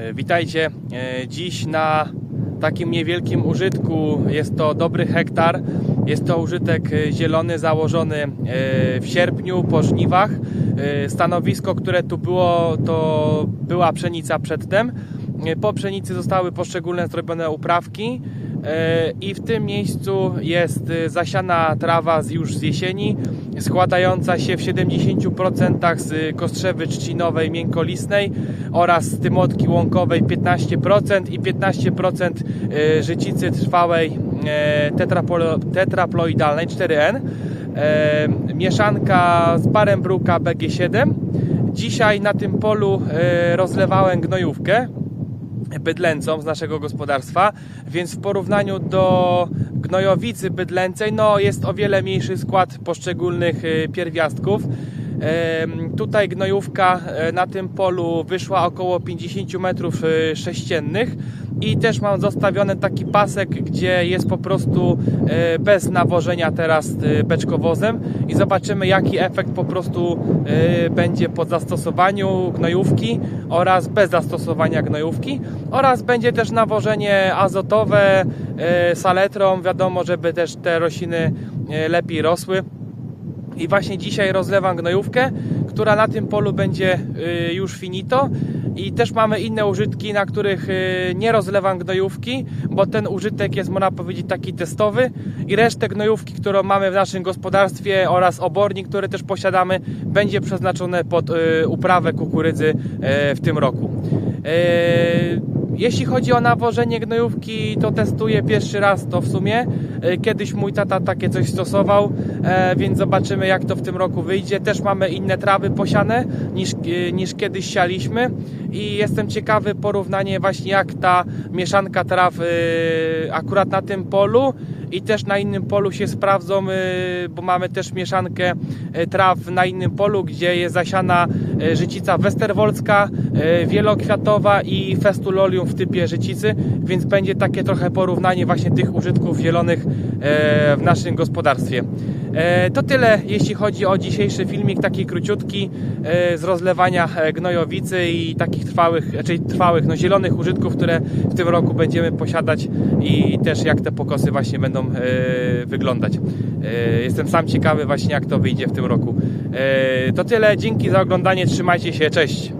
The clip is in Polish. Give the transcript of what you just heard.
E, Witajcie. E, Dziś na takim niewielkim użytku jest to dobry hektar. Jest to użytek e, zielony założony w sierpniu po żniwach. Stanowisko, które tu było, to była pszenica przedtem. Po pszenicy zostały poszczególne zrobione uprawki. I w tym miejscu jest zasiana trawa już z jesieni, składająca się w 70% z kostrzewy trzcinowej miękkolistnej oraz z tymotki łąkowej 15% i 15% e, życicy trwałej e, tetraploidalnej 4N. E, Mieszanka z parem bruka BG7. Dzisiaj na tym polu rozlewałem gnojówkę bydlęcą z naszego gospodarstwa, więc w porównaniu do gnojowicy bydlęcej, no jest o wiele mniejszy skład poszczególnych y, pierwiastków. Tutaj gnojówka e, na tym polu wyszła około 50 metrów y, sześciennych i też mam zostawiony taki pasek, gdzie jest po prostu e, bez nawożenia teraz e, beczkowozem i zobaczymy jaki efekt po prostu e, będzie po zastosowaniu gnojówki oraz bez zastosowania gnojówki oraz będzie też nawożenie azotowe e, saletrą, wiadomo, żeby też te rośliny e, lepiej rosły. I właśnie dzisiaj rozlewam gnojówkę, która na tym polu będzie y, już finito. I też mamy inne użytki, na których y, nie rozlewam gnojówki, bo ten użytek jest, można powiedzieć, taki testowy. I resztę gnojówki, którą mamy w naszym gospodarstwie oraz obornik, który też posiadamy, będzie przeznaczone pod y, uprawę kukurydzy w tym roku. Jeśli chodzi o nawożenie gnojówki, to testuję pierwszy raz to w sumie. E, Kiedyś mój tata takie coś stosował, e, więc zobaczymy jak to w tym roku wyjdzie. Też mamy inne trawy posiane niż, e, niż kiedyś sialiśmy i jestem ciekawy porównanie właśnie jak ta mieszanka traw akurat na tym polu i też na innym polu się sprawdzą, y, bo mamy też mieszankę y, traw na innym polu, gdzie jest zasiana y, życica westerwolska, wielokwiatowa i festulolium w typie życicy, więc będzie takie trochę porównanie właśnie tych użytków zielonych w naszym gospodarstwie. To tyle, jeśli chodzi o dzisiejszy filmik, taki króciutki z rozlewania e, gnojowicy i takich trwałych, czyli trwałych, no zielonych użytków, które w tym roku będziemy posiadać i też jak te pokosy właśnie będą e, wyglądać. E, Jestem sam ciekawy właśnie jak to wyjdzie w tym roku. E, To tyle, dzięki za oglądanie, trzymajcie się, cześć!